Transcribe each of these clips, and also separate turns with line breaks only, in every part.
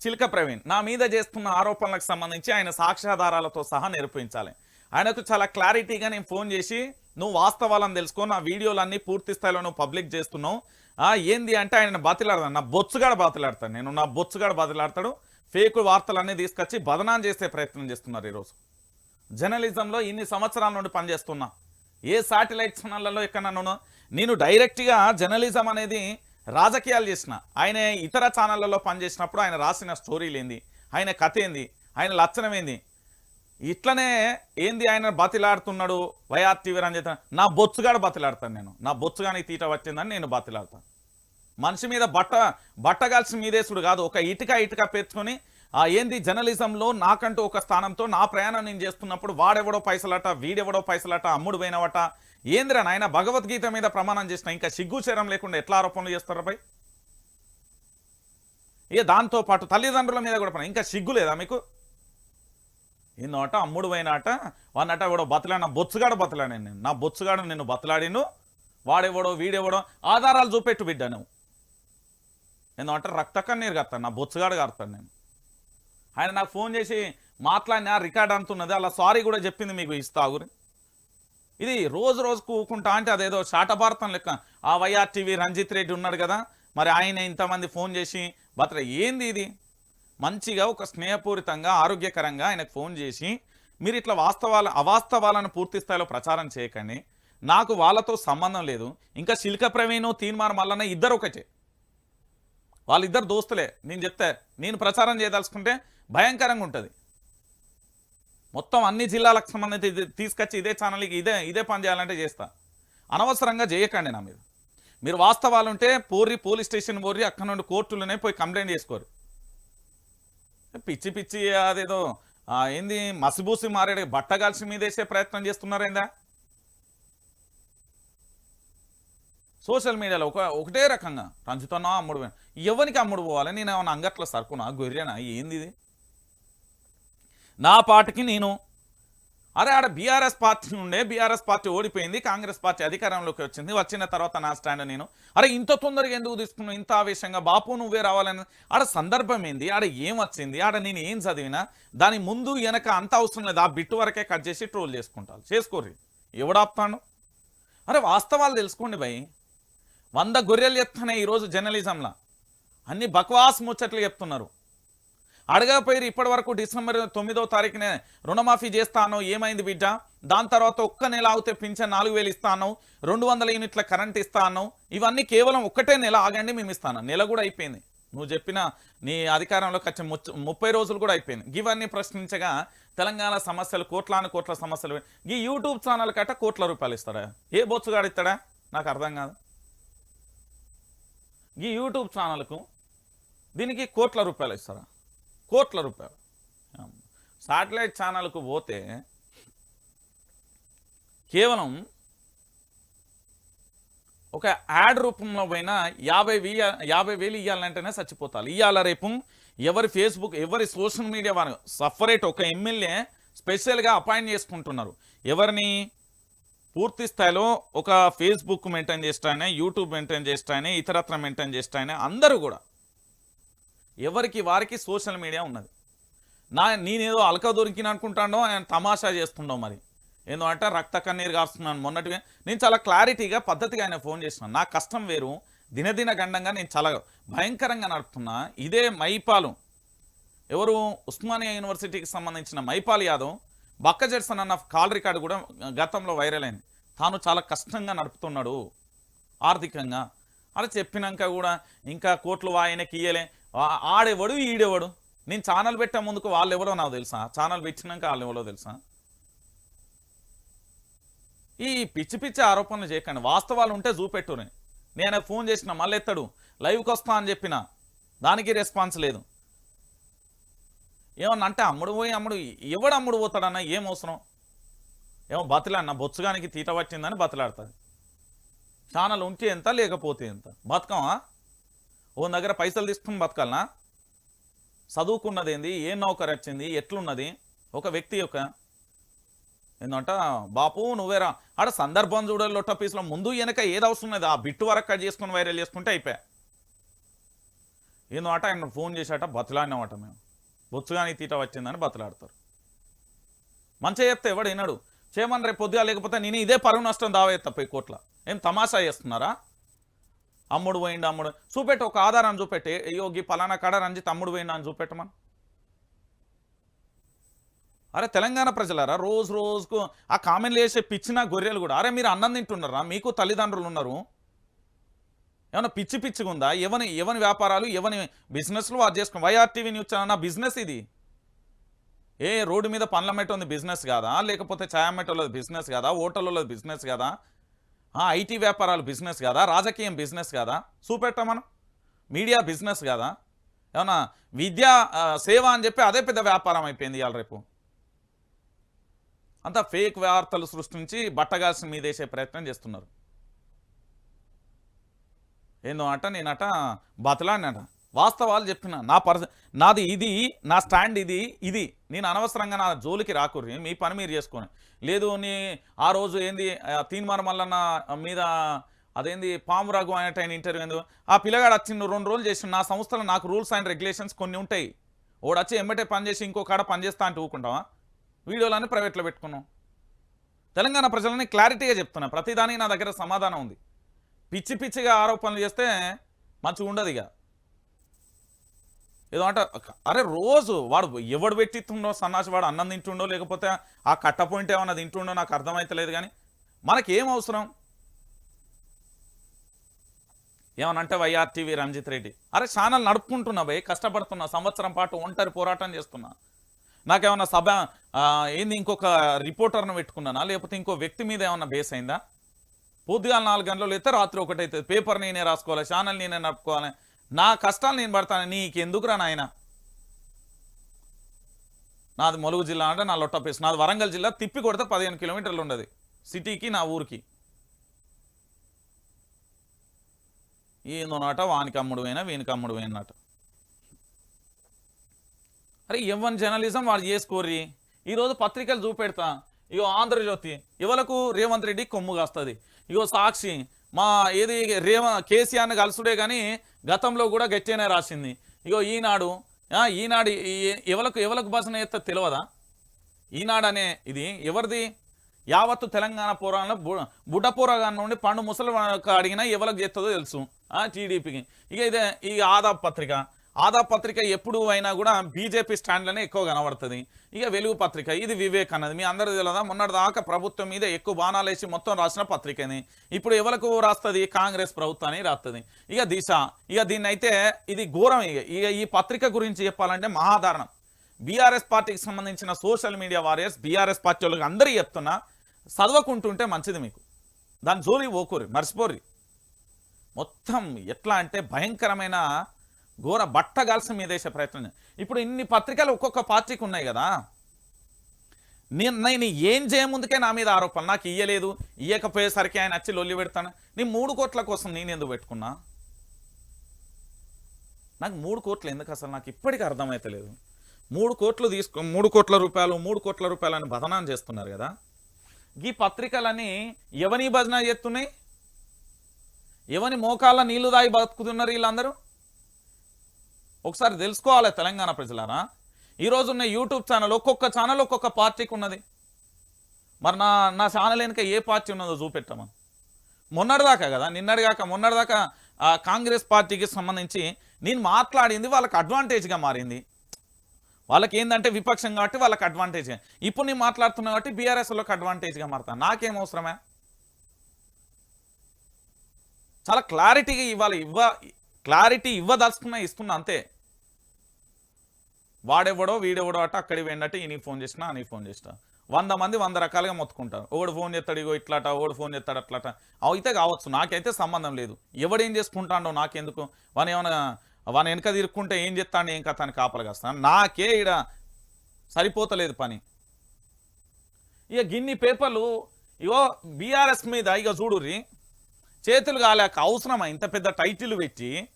చిలక ప్రవీణ్ నా మీద చేస్తున్న ఆరోపణలకు సంబంధించి ఆయన సాక్ష్యాధారాలతో సహా నిరూపించాలి. ఆయనకు చాలా క్లారిటీగా నేను ఫోన్ చేసి నువ్వు వాస్తవాలను తెలుసుకో నా వీడియోలన్నీ పూర్తి స్థాయిలో నువ్వు పబ్లిక్ చేస్తున్నావు. ఏంది అంటే ఆయన బతిలాడతాను. నా బొచ్చుగాడ బతిలాడతాను నేను. నా బొచ్చుగాడ బతిలాడతాడు. ఫేక్ వార్తలన్నీ తీసుకొచ్చి బదనాం చేసే ప్రయత్నం చేస్తున్నారు ఈరోజు. జర్నలిజంలో ఇన్ని సంవత్సరాల నుండి పనిచేస్తున్నా. ఏ శాటిలైట్ ఛానళ్ళలో ఎక్కడన్నా నేను డైరెక్ట్గా జర్నలిజం అనేది రాజకీయాలు చేసిన ఆయన ఇతర ఛానళ్ళలో పనిచేసినప్పుడు ఆయన రాసిన స్టోరీలు ఏంది ఆయన కథ ఏంది ఆయన లక్షణం ఏంది ఇట్లనే ఏంది ఆయన బతిలాడుతున్నాడు వైఆర్టీవీ అని చెప్తాను నా బొచ్చుగాడు బతిలాడతాను నేను. నా బొచ్చుగానికి తీట వచ్చిందని నేను బతిలాడతాను. మనిషి మీద బట్ట బట్టగాల్సి మీదేసుడు కాదు. ఒక ఇటుక ఇటుక పేర్చుకొని ఆ ఏంది జర్నలిజంలో నాకంటూ ఒక స్థానంతో నా ప్రయాణం నేను చేస్తున్నప్పుడు వాడెవడో పైసలట వీడెవడో పైసలట అమ్ముడు పోయినవట ఏంద్రా నాయన భగవద్గీత మీద ప్రమాణం చేసిన ఇంకా సిగ్గు చేరం లేకుండా ఎట్లా ఆరోపణలు చేస్తారా పై ఇక దాంతో పాటు తల్లిదండ్రుల మీద కూడా ఇంకా సిగ్గు లేదా మీకు? ఏందోట అమ్ముడు పోయినాట వాడినట ఎవడో బతలాడిన బొచ్చుగాడు బతలాడాను నేను. నా బొచ్చుగాడు నేను బతలాడిను వాడెవడో వీడెవడో ఆధారాలు చూపెట్టు బిడ్డ నువ్వు. ఏందంటే రక్త కన్నీరు కడతాను నా బొచ్చుగాడు కడతాను నేను. ఆయన నాకు ఫోన్ చేసి మాట్లాడిన రికార్డ్ అంటున్నది అలా సారీ కూడా చెప్పింది మీకు ఇస్తాగురి ఇది రోజు రోజు కూకుంటా అంటే అదేదో శాటభారతం లెక్క. ఆ వైఆర్టీవీ రంజిత్ రెడ్డి ఉన్నాడు కదా మరి ఆయన ఇంతమంది ఫోన్ చేసి భర్త ఏంది ఇది? మంచిగా ఒక స్నేహపూరితంగా ఆరోగ్యకరంగా ఆయనకు ఫోన్ చేసి మీరు ఇట్లా వాస్తవాల అవాస్తవాలను పూర్తి స్థాయిలో ప్రచారం చేయకండి. నాకు వాళ్ళతో సంబంధం లేదు. ఇంకా శిల్క ప్రవీణ్ తీన్మార్ మల్లన్న ఇద్దరు ఒకటే. వాళ్ళిద్దరు దోస్తులే. నేను చెప్తే నేను ప్రచారం చేయదలుచుకుంటే భయంకరంగా ఉంటుంది. మొత్తం అన్ని జిల్లాలకు సంబంధించి తీసుకొచ్చి ఇదే ఛానల్కి ఇదే ఇదే పని చేయాలంటే చేస్తా. అనవసరంగా చేయకండి నా మీద. మీరు వాస్తవాలు ఉంటే పోర్రి పోలీస్ స్టేషన్ పోర్రి అక్కడ నుండి కోర్టులోనే పోయి కంప్లైంట్ చేసుకోరు. పిచ్చి పిచ్చి అదేదో ఏంది మసిబూసి మారేడు బట్టగాల్సి మీదేసే ప్రయత్నం చేస్తున్నారేందా సోషల్ మీడియాలో ఒక ఒకటే రకంగా రంచుతున్నా అమ్ముడు ఎవరికి అమ్ముడు పోవాలి? నేను ఏమన్నా అంగట్లో సరుకునా? గొర్రెనా? ఏంది ఇది? నా పాటికి నేను. అరే ఆడ బీఆర్ఎస్ పార్టీ ఉండే బీఆర్ఎస్ పార్టీ ఓడిపోయింది కాంగ్రెస్ పార్టీ అధికారంలోకి వచ్చింది వచ్చిన తర్వాత నా స్టాండ్ నేను. అరే ఇంత తొందరగా ఎందుకు తీసుకున్నావు? ఇంత ఆవేశంగా బాపు నువ్వే రావాలని. ఆడ సందర్భం ఏంది? ఆడ ఏం వచ్చింది? ఆడ నేను ఏం చదివినా? దాని ముందు వెనక అంత అవసరం లేదు. ఆ బిట్టు వరకే కట్ చేసి ట్రోల్ చేసుకుంటాను చేసుకోర్రి. ఎవడాపుతాను అరే వాస్తవాలు తెలుసుకోండి భయ్. వంద గొర్రెలు చెప్తున్నాయి ఈరోజు జర్నలిజంలో. అన్ని బక్వాస్ ముచ్చట్లు చెప్తున్నారు. అడగపోయి ఇప్పటి వరకు డిసెంబర్ తొమ్మిదో తారీఖునే రుణమాఫీ చేస్తాను ఏమైంది బిడ్డ? దాని తర్వాత ఒక్క నెల ఆగితే పింఛన్ నాలుగు వేలు ఇస్తాను రెండు వందల యూనిట్ల కరెంట్ ఇస్తాను ఇవన్నీ కేవలం ఒక్కటే నెల ఆగండి మేము ఇస్తాను. నెల కూడా అయిపోయింది. నువ్వు చెప్పిన నీ అధికారంలోకి వచ్చే ముచ్చ- ముప్పై రోజులు కూడా అయిపోయింది. ఇవన్నీ ప్రశ్నించగా తెలంగాణ సమస్యలు కోట్లాను కోట్ల సమస్యలు. ఈ యూట్యూబ్ ఛానల్ కట్ట కోట్ల రూపాయలు ఇస్తాడా? ఏ బొచ్చుగాడు ఇస్తాడా నాకు అర్థం కాదు. ఈ యూట్యూబ్ ఛానల్కు దీనికి కోట్ల రూపాయలు ఇస్తారా? కోట్ల రూపాయలు. శాటిలైట్ ఛానల్కు పోతే కేవలం ఒక యాడ్ రూపంలో పోయినా యాభై వెయ్యి యాభై వేలు ఇవ్వాలంటేనే చచ్చిపోతారు. ఇవ్వాల రేపు? ఎవరి ఫేస్బుక్ ఎవరి సోషల్ మీడియా వారు సపరేట్ ఒక ఎమ్మెల్యే స్పెషల్గా అపాయింట్ చేసుకుంటున్నారు. ఎవరిని పూర్తి స్థాయిలో ఒక ఫేస్బుక్ మెయింటైన్ చేస్తాయనే యూట్యూబ్ మెయింటైన్ చేస్తాయనే ఇతరత్ర మెయింటైన్ చేస్తాయనే అందరూ కూడా ఎవరికి వారికి సోషల్ మీడియా ఉన్నది. నా నేనేదో అలక దొరికిన అనుకుంటానో ఆయన తమాషా చేస్తుండో మరి. ఏందంటే రక్త కన్నీరు కాస్తున్నాను మొన్నటిగా నేను చాలా క్లారిటీగా పద్ధతిగా ఆయన ఫోన్ చేసినాను నా కష్టం వేరు. దినదిన గండంగా నేను చాలా భయంకరంగా నడుపుతున్నా. ఇదే మైపాలు. ఎవరు ఉస్మానియా యూనివర్సిటీకి సంబంధించిన మైపాల్ యాదవ్ బక్క జెడ్సన్ అన్న కాల్ రికార్డు కూడా గతంలో వైరల్ అయింది. తాను చాలా కష్టంగా నడుపుతున్నాడు. ఆర్థికంగా. అలా చెప్పినాక కూడా ఇంకా కోట్లు ఆయనకి ఇయ్యలే. ఆడెవడు ఈడెవడు? నేను ఛానల్ పెట్టే ముందుకు వాళ్ళు ఎవరో నాకు తెలుసా? ఛానల్ పెట్టినాక వాళ్ళు ఎవరో తెలుసా? ఈ పిచ్చి పిచ్చి ఆరోపణలు చేయకండి. వాస్తవాలు ఉంటే చూపెట్టుని నేను ఫోన్ చేసిన మళ్ళీ ఎత్తాడు లైవ్కి వస్తా అని చెప్పిన. దానికి రెస్పాన్స్ లేదు. ఏమన్నా అంటే అమ్ముడు పోయి అమ్ముడు ఎవడు అమ్ముడు పోతాడన్న ఏం అవసరం? ఏమో బతిలాడినా బొచ్చుగానికి తీట పట్టిందని బతిలాడుతుంది. ఛానల్ ఉంటే ఎంత లేకపోతే ఎంత? బతకమా ఓ దగ్గర పైసలు తీసుకుని బతకాలనా? చదువుకున్నది ఏంది ఏ వచ్చింది? ఎట్లున్నది? ఒక వ్యక్తి యొక్క ఏందంట? బాపు నువ్వేరా. ఆడ సందర్భం చూడాలి లొట్ట పీసులో. ముందు వెనక ఏది అవసరం లేదు. ఆ బిట్టు వరకు కట్ చేసుకుని వైరల్ చేసుకుంటే అయిపోయా. ఏందో అట ఆయన ఫోన్ చేశాట బతులాడినామట మేము. బొచ్చుగాని తీట వచ్చిందని బతులాడతారు. మంచిగా చెప్తే ఎవడు వినడు. చేయమని రేపు పొద్దుగా లేకపోతే నేను ఇదే పరువు నష్టం దావా తప్ప ఈ కోట్ల. ఏం తమాషా చేస్తున్నారా? అమ్ముడు పోయిండు అమ్ముడు. చూపెట్టు ఒక ఆధారం చూపెట్టి. అయ్యో పలానా కాడ రంజిత్ అమ్ముడు పోయిండు అని చూపెట్టమని. అరే తెలంగాణ ప్రజలారా రోజు రోజుకు ఆ కామెంట్లు వేసే పిచ్చిన గొర్రెలు కూడా. అరే మీరు అన్నం తింటున్నారా? మీకు తల్లిదండ్రులు ఉన్నారు. ఏమైనా పిచ్చి పిచ్చిగా ఉందా ఎవని ఎవని వ్యాపారాలు ఎవని బిజినెస్లు వారు చేసుకుని? వైఆర్టీవీ న్యూస్ ఛానల్ నా బిజినెస్ ఇది. ఏ రోడ్డు మీద పండ్ల మెట్ట బిజినెస్ కాదా? లేకపోతే ఛాయామెట్టలది బిజినెస్ కాదా? హోటల్లో బిజినెస్ కాదా? ఐటీ వ్యాపారాలు బిజినెస్ కాదా? రాజకీయం బిజినెస్ కాదా? చూపెట్టా మనం. మీడియా బిజినెస్ కాదా? ఏమన్నా విద్యా సేవ అని చెప్పి అదే పెద్ద వ్యాపారం అయిపోయింది ఇవాళ రేపు. అంతా ఫేక్ వార్తలు సృష్టించి బట్టగాల్సిన మీదేసే ప్రయత్నం చేస్తున్నారు. ఏందో అట నేనట బతలాడినట. వాస్తవాలు చెప్పిన నా పర్స నాది ఇది నా స్టాండ్ ఇది ఇది. నేను అనవసరంగా నా జోలికి రాకుర్రి మీ పని మీరు చేసుకొని లేదు నీ ఆ రోజు ఏంది ఆ, తీన్మార్ మల్లన్న మీద అదేంది పాము రఘు అనేట ఇంటర్వ్యూ ఏందో. ఆ పిల్లగాడు వచ్చి రెండు రోజులు చేసి నా సంస్థలో నాకు రూల్స్ అండ్ రెగ్యులేషన్స్ కొన్ని ఉంటాయి. ఓడు వచ్చి ఎమ్మటే పని చేసి ఇంకో కాడ పని చేస్తా అంటే ఊకుంటావా? వీడియోలన్నీ ప్రైవేట్లో పెట్టుకున్నాం తెలంగాణ ప్రజలని క్లారిటీగా చెప్తున్నా. ప్రతిదానికి నా దగ్గర సమాధానం ఉంది. పిచ్చి పిచ్చిగా ఆరోపణలు చేస్తే మంచిగా ఉండదు ఇక. ఏదో అంట అరే రోజు వాడు ఎవడు పెట్టిస్తుండో సన్నాసి వాడు అన్నం తింటుండో లేకపోతే ఆ కట్ట పాయింట్ ఏమన్నా తింటుండో నాకు అర్థమైతలేదు కానీ మనకి ఏం అవసరం ఏమనంటే వైఆర్టీవీ రంజిత్ రెడ్డి. అరే ఛానల్ నడుపుకుంటున్నా భయ్ కష్టపడుతున్నా సంవత్సరం పాటు ఒంటరి పోరాటం చేస్తున్నా. నాకేమన్నా సభ ఏంది ఇంకొక రిపోర్టర్ను పెట్టుకున్నానా? లేకపోతే ఇంకో వ్యక్తి మీద ఏమన్నా బేస్ అయిందా? పొద్దుగాల నాలుగు గంటలు అయితే రాత్రి ఒకటైతే పేపర్ నేనే రాసుకోవాలి ఛానల్ నేనే నడుపుకోవాలి. నా కష్టాలు నేను పడతాను నీకెందుకురా నాయన? నాది ములుగు జిల్లా అంటే నా లొట్టపేసి నాది వరంగల్ జిల్లా తిప్పి కొడితే పదిహేను కిలోమీటర్లు ఉండదు. సిటీకి నా ఊరికి. ఏందోనట వానికి అమ్ముడు వీనికి అమ్ముడు అరే ఎవరి జర్నలిజం వాడు చేసుకోర్రి. ఈరోజు పత్రికలు చూపెడతా. ఇగో ఆంధ్రజ్యోతి ఇవలకు రేవంత్ రెడ్డి కొమ్ము కాస్తుంది. ఇగో సాక్షి మా ఏది రేవ కేసీఆర్ని కలుసుడే కానీ గతంలో కూడా గట్టినే రాసింది. ఇగో ఈనాడు ఈనాడు ఈ- ఎవలకు ఎవలకు భాషన ఎత్త తెలియదా ఈనాడు అనే ఇది ఎవరిది? యావత్తు తెలంగాణ పోరాలో బుడ్డపోరగా నుండి పండు ముసలి అడిగినా ఎవరికి చేస్తుందో తెలుసు ఆ టీడీపీకి. ఇక ఇదే ఈ ఆదా పత్రిక. ఆదా పత్రిక ఎప్పుడు అయినా కూడా బీజేపీ స్టాండ్లోనే ఎక్కువ కనబడుతుంది. ఇక వెలుగు పత్రిక ఇది వివేక్ అన్నది. మీ అందరూ తెలియదా? మొన్నటి దాకా ప్రభుత్వం మీద ఎక్కువ బాణాలు వేసి మొత్తం రాసిన పత్రికని. ఇప్పుడు ఎవరికి రాస్తుంది? కాంగ్రెస్ ప్రభుత్వాన్ని రాస్తుంది ఇక దిశ ఇక దీన్ని అయితే ఇది ఘోరం ఇక. ఇక ఈ పత్రిక గురించి చెప్పాలంటే మహాదారుణం. బీఆర్ఎస్ పార్టీకి సంబంధించిన social media warriors BRS party వాళ్ళకి అందరూ చెప్తున్నా చదవకుంటుంటే మంచిది మీకు. దాని జోలి ఓకూరి మర్చిపోరి మొత్తం ఎట్లా అంటే భయంకరమైన ఘోర బట్టగాల్సిన మీద వేసే ప్రయత్నం ఇప్పుడు ఇన్ని పత్రికలు ఒక్కొక్క పార్టీకి ఉన్నాయి కదా. నేను నేను ఏం చేయముందుకే నా మీద ఆరోపణలు? నాకు ఇయ్యలేదు. ఇయ్యకపోయేసరికి ఆయన వచ్చి లొల్లి పెడతాను నేను మూడు కోట్ల కోసం నేను ఎందుకు పెట్టుకున్నా? నాకు మూడు కోట్లు ఎందుకు అసలు? నాకు ఇప్పటికీ అర్థమవుతలేదు మూడు కోట్లు తీసుకు మూడు కోట్ల రూపాయలు మూడు కోట్ల రూపాయలు అని బదనాం చేస్తున్నారు కదా. ఈ పత్రికలని ఎవని భజన చేస్తున్నాయి? ఎవని మోకాళ్ళ నీళ్ళు దాయి బతుకుతున్నారు వీళ్ళందరూ? ఒకసారి తెలుసుకోవాలి తెలంగాణ ప్రజలారా? ఈరోజు ఉన్న యూట్యూబ్ ఛానల్ ఒక్కొక్క ఛానల్ ఒక్కొక్క పార్టీకి ఉన్నది. మరి నా నా ఛానల్ వెనుక ఏ పార్టీ ఉన్నదో చూపెట్టమా? మొన్నటిదాకా కదా నిన్నటిదాకా మొన్నటిదాకా కాంగ్రెస్ పార్టీకి సంబంధించి నేను మాట్లాడింది వాళ్ళకి అడ్వాంటేజ్గా మారింది. వాళ్ళకి ఏంటంటే విపక్షం కాబట్టి వాళ్ళకి అడ్వాంటేజ్గా ఇప్పుడు నేను మాట్లాడుతున్నా కాబట్టి బీఆర్ఎస్ వాళ్ళకి అడ్వాంటేజ్గా మారుతాను నాకేం అవసరమే? చాలా క్లారిటీగా ఇవ్వాలి ఇవ్వ క్లారిటీ ఇవ్వదలుచుకున్నా ఇస్తున్నా అంతే. వాడెవడో వీడెవడో అట అక్కడికి పోయినట్టు ఈయన ఫోన్ చేసినా అని ఫోన్ చేసిన. వంద మంది వంద రకాలుగా మొత్తుకుంటారు. ఒకడు ఫోన్ చేస్తాడు ఇగో ఇట్లాట ఒకడు ఫోన్ చేస్తాడు అట్లాట. అయితే కావచ్చు నాకైతే సంబంధం లేదు. ఎవడేం చేసుకుంటాడో నాకెందుకు? వాని ఏమైనా వాని వెనక తిరుక్కుంటే ఏం చేస్తాడు ఏం కథ అని కాపలగాస్తాను నాకే ఇడ సరిపోతలేదు పని. ఇక గిన్ని పేపర్లు ఇగో బీఆర్ఎస్ మీద ఇక చూడుర్రి చేతులు కాలేక అవసరమా? ఇంత పెద్ద టైటిల్ పెట్టి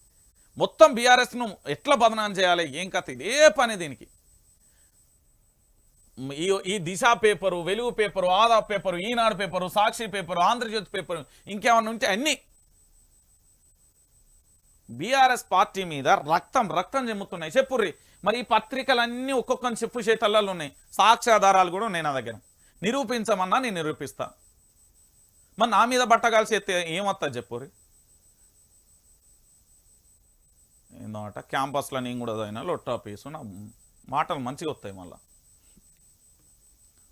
మొత్తం బీఆర్ఎస్ను ఎట్లా బదనాం చేయాలి? ఏం కథ ఇదే? పని దీనికి? ఈ ఈ దిశ పేపరు వెలుగు పేపరు ఆదా paper Eenadu paper Sakshi paper Andhrajyothi paper ఇంకేమన్నా ఉంటే అన్నీ. బీఆర్ఎస్ పార్టీ మీద రక్తం రక్తం చెమ్ముతున్నాయి చెప్పుర్రి మరి ఈ పత్రికలన్నీ ఒక్కొక్కని చెప్పు చేతల్లో ఉన్నాయి. సాక్ష్యాధారాలు కూడా ఉన్నాయి నా దగ్గర. నిరూపించమన్నా నేను నిరూపిస్తాను మరి నా మీద బట్టగాల్సి ఎత్తే ఏమొస్తుంది చెప్పుర్రి ఏందన్నమాట క్యాంపస్లో నేను కూడా అయినా లొట్టా పీసు నా మాటలు మంచిగా వస్తాయి మళ్ళా.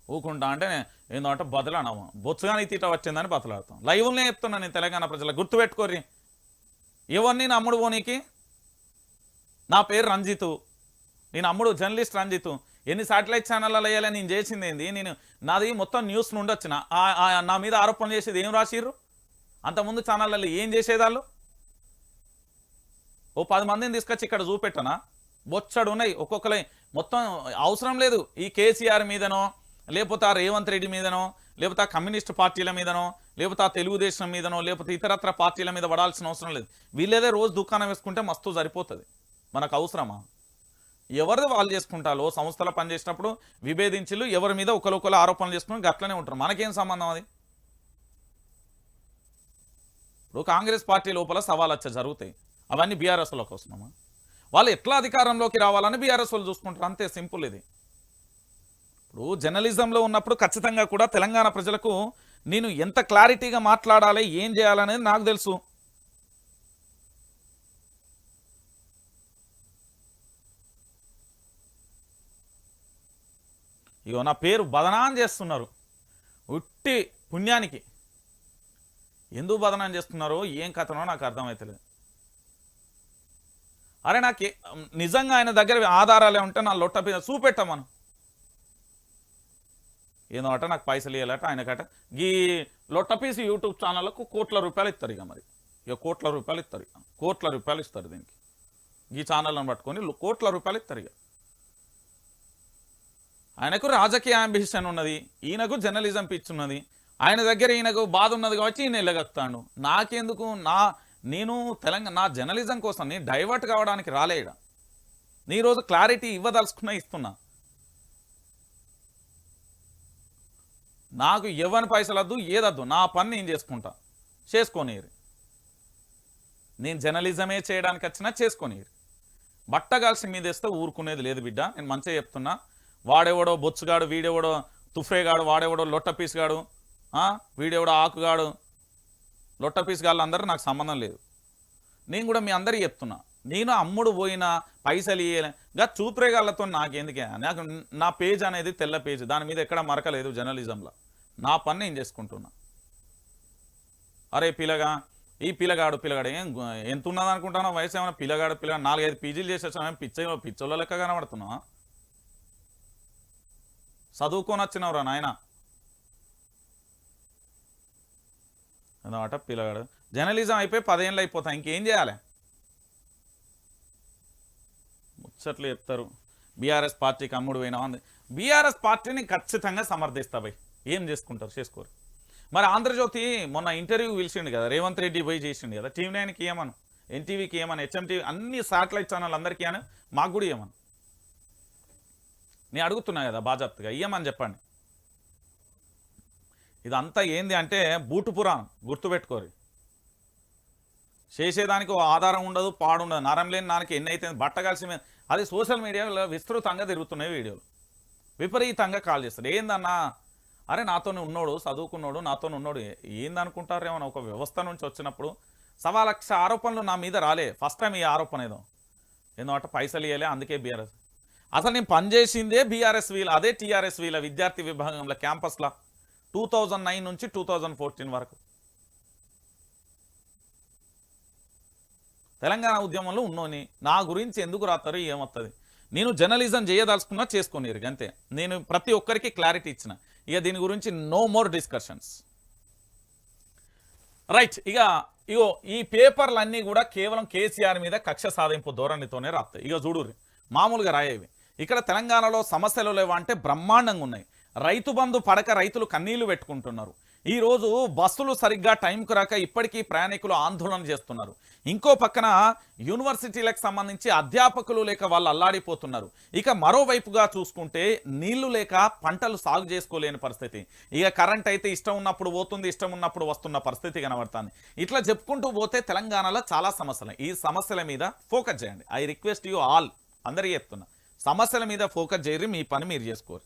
ఊకుంటా అంటే ఏందంటే బదలాడము బొత్సగాని తీట వచ్చిందని బతలాడతాం. లైవ్లనే చెప్తున్నాను నేను తెలంగాణ ప్రజలకు గుర్తుపెట్టుకోర్రి ఎవరిని నా అమ్ముడు పోనీకి? నా పేరు రంజితు. నేను అమ్ముడు జర్నలిస్ట్ రంజితు. ఎన్ని శాటిలైట్ ఛానళ్ళ వేయాలి? నేను చేసింది ఏంది? నేను నాది మొత్తం న్యూస్ నుండి వచ్చిన. నా మీద ఆరోపణలు చేసేది ఏం రాసిర్రు? అంతకుముందు ఛానళ్ళలో ఏం చేసేదాళ్ళు? ఓ పది మందిని తీసుకొచ్చి ఇక్కడ చూపెట్టనా? బొచ్చడు ఉన్నాయి. ఒక్కొక్కరి మొత్తం అవసరం లేదు. ఈ కేసీఆర్ మీదనో లేకపోతే ఆ రేవంత్ రెడ్డి మీదనో లేకపోతే ఆ కమ్యూనిస్ట్ పార్టీల మీదనో లేకపోతే ఆ తెలుగుదేశం మీదనో లేకపోతే ఇతరత్ర పార్టీల మీద పడాల్సిన అవసరం లేదు. వీళ్ళేదే రోజు దుకాణం వేసుకుంటే మస్తు సరిపోతుంది. మనకు అవసరమా? ఎవరు వాళ్ళు చేసుకుంటారో సంస్థలో పనిచేసినప్పుడు విభేదించులు ఎవరి మీద ఒకరు ఆరోపణలు చేసుకుని గట్లనే ఉంటారు. మనకేం సంబంధం అది? ఇప్పుడు కాంగ్రెస్ పార్టీ లోపల సవాలచ్చ జరుగుతాయి. అవన్నీ బీఆర్ఎస్లోకి వస్తున్నామా వాళ్ళు ఎట్లా అధికారంలోకి రావాలని బీఆర్ఎస్ వాళ్ళు చూసుకుంటారు. అంతే సింపుల్ ఇది. ఇప్పుడు జర్నలిజంలో ఉన్నప్పుడు ఖచ్చితంగా కూడా తెలంగాణ ప్రజలకు నేను ఎంత క్లారిటీగా మాట్లాడాలి ఏం చేయాలనేది నాకు తెలుసు. ఇగో నా పేరు బదనాన్ చేస్తున్నారు. ఉట్టి పుణ్యానికి. ఎందుకు బదనాన్ చేస్తున్నారో ఏం కథనో నాకు అర్థమవుతలేదు అరే నాకు నిజంగా ఆయన దగ్గర ఆధారాలే ఉంటే నా లొట్ట మీద చూపెట్టమను ఏదో అట నాకు పైసలు ఇవ్వాలట ఆయనకట. ఈ లొట్టపీసి యూట్యూబ్ ఛానళ్ళకు కోట్ల రూపాయలు ఇస్తారు ఇక మరి. ఇక కోట్ల రూపాయలు ఇస్తారు కోట్ల రూపాయలు ఇస్తారు దీనికి. ఈ ఛానళ్ళను పట్టుకొని కోట్ల రూపాయలు ఇస్తారు ఇక. ఆయనకు రాజకీయ అంబిషన్ ఉన్నది ఈయనకు జర్నలిజం పిచ్ ఉన్నది ఆయన దగ్గర ఈయనకు బాధ ఉన్నది కాబట్టి ఈయన వెళ్ళగలుగుతాడు. నాకెందుకు? నా నేను తెలంగాణ నా జర్నలిజం కోసం నేను డైవర్ట్ కావడానికి రాలేడ నీ రోజు క్లారిటీ ఇవ్వదలుచుకున్నా ఇస్తున్నా. నాకు ఎవరిని పైసలు వద్దు ఏదద్దు నా పని నేను చేసుకుంటా. చేసుకోనీరు. నేను జర్నలిజమే చేయడానికి వచ్చినా చేసుకోనీరు. బట్టగాల్సి మీద వేస్తే ఊరుకునేది లేదు బిడ్డ నేను మంచిగా చెప్తున్నా. వాడేవాడో బొచ్చుగాడు వీడేవాడో తుఫ్రేగాడు వాడేవాడో లొట్టపీసుగాడు ఆ, వీడెవడో ఆకుగాడు లొట్టపీసు గాళ్ళు అందరూ నాకు సంబంధం లేదు. నేను కూడా మీ అందరికీ చెప్తున్నా. నేను అమ్ముడు పోయిన పైసలు ఇయ్యగా చూపురేగాళ్ళతో నాకెందుకే? నాకు నా పేజ్ అనేది తెల్ల పేజ్. దాని మీద ఎక్కడ మరకలేదు జర్నలిజంలో. నా పని నేను చేసుకుంటున్నా. అరే పిల్లగా ఈ పిల్లగాడు పిల్లగాడు ఏం ఎంత ఉన్నది వయసు ఏమైనా పిల్లగాడు పిల్లగాడు నాలుగైదు పీజీలు చేసేసాం పిచ్చ పిచ్చోళ్ళ లెక్క కనబడుతున్నావా? చదువుకొని వచ్చినవరా నాయన? అనమాట పిల్లగాడు. జర్నలిజం అయిపోయి పదేళ్ళు అయిపోతాయి ఇంకేం చేయాలి? ముచ్చట్లు చెప్తారు. బీఆర్ఎస్ పార్టీకి అమ్ముడు పోయినా ఉంది. బీఆర్ఎస్ పార్టీని ఖచ్చితంగా సమర్థిస్తా భయ్ ఏం చేసుకుంటారు? చేసుకోరు. మరి ఆంధ్రజ్యోతి మొన్న ఇంటర్వ్యూ పిలిచిండు కదా రేవంత్ రెడ్డి పోయి చేసిండు కదా టీవీ నైన్కి ఏమను? ఎన్టీవీకి ఏమను? హెచ్ఎంటీవీ అన్ని శాటిలైట్ ఛానల్ అందరికీ అని మాకు కూడా ఏమను? నేను అడుగుతున్నా కదా బాజాప్తగా ఇయ్యమని చెప్పండి. ఇదంతా ఏంది అంటే బూటు పురాణం గుర్తుపెట్టుకోరు. చేసేదానికి ఓ ఆధారం ఉండదు పాడు ఉండదు నరం లేని దానికి ఎన్ని బట్ట కలిసి అది సోషల్ మీడియాలో విస్తృతంగా తిరుగుతున్నాయి వీడియోలు. విపరీతంగా కాల్ చేస్తారు. ఏందన్నా? అరే నాతో ఉన్నోడు చదువుకున్నాడు నాతో ఉన్నోడు. ఏ- ఏందనుకుంటారేమో ఒక వ్యవస్థ నుంచి వచ్చినప్పుడు సవా లక్ష ఆరోపణలు నా మీద రాలే. ఫస్ట్ టైం ఈ ఆరోపణ ఏదో. ఏందంటే పైసలు ఇవ్వలే అందుకే బీఆర్ఎస్. అసలు నేను పనిచేసిందే బీఆర్ఎస్ వీళ్ళ అదే టీఆర్ఎస్ వీళ్ళ విద్యార్థి విభాగంలో క్యాంపస్లో. టూ థౌజండ్ నైన్ నుంచి టూ థౌజండ్ ఫోర్టీన్ వరకు. తెలంగాణ ఉద్యమంలో ఉన్నోని నా గురించి ఎందుకు రాతారు ఏమవుతుంది నేను జర్నలిజం చేయదలుచుకున్నా చేసుకునేరు అంతే నేను ప్రతి ఒక్కరికి క్లారిటీ ఇచ్చిన. ఇక దీని గురించి నో మోర్ డిస్కషన్స్. రైట్ ఇక ఇగో ఈ పేపర్లన్నీ కూడా కేవలం కేసీఆర్ మీద కక్ష సాధింపు ధోరణితోనే రాస్తాయి ఇక చూడుర్రి మామూలుగా రాయేవి. ఇక్కడ తెలంగాణలో సమస్యలు లేవా అంటే బ్రహ్మాండంగా ఉన్నాయి. రైతు బంధు పడక రైతులు కన్నీళ్ళు పెట్టుకుంటున్నారు. ఈ రోజు బస్సులు సరిగ్గా టైంకు రాక ఇప్పటికీ ప్రయాణికులు ఆందోళన చేస్తున్నారు. ఇంకో పక్కన యూనివర్సిటీలకు సంబంధించి అధ్యాపకులు లేక వాళ్ళు అల్లాడిపోతున్నారు. ఇక మరోవైపుగా చూసుకుంటే నీళ్ళు లేక పంటలు సాగు చేసుకోలేని పరిస్థితి. ఇక కరెంట్ అయితే ఇష్టం ఉన్నప్పుడు పోతుంది ఇష్టం ఉన్నప్పుడు వస్తున్న పరిస్థితి కనబడుతుంది. ఇట్లా చెప్పుకుంటూ పోతే తెలంగాణలో చాలా సమస్యలు. ఈ సమస్యల మీద ఫోకస్ చేయండి. ఐ రిక్వెస్ట్ యూ ఆల్ అందరికీ చెప్తున్నా. సమస్యల మీద ఫోకస్ చేయరు మీ పని మీరు చేసుకోరు.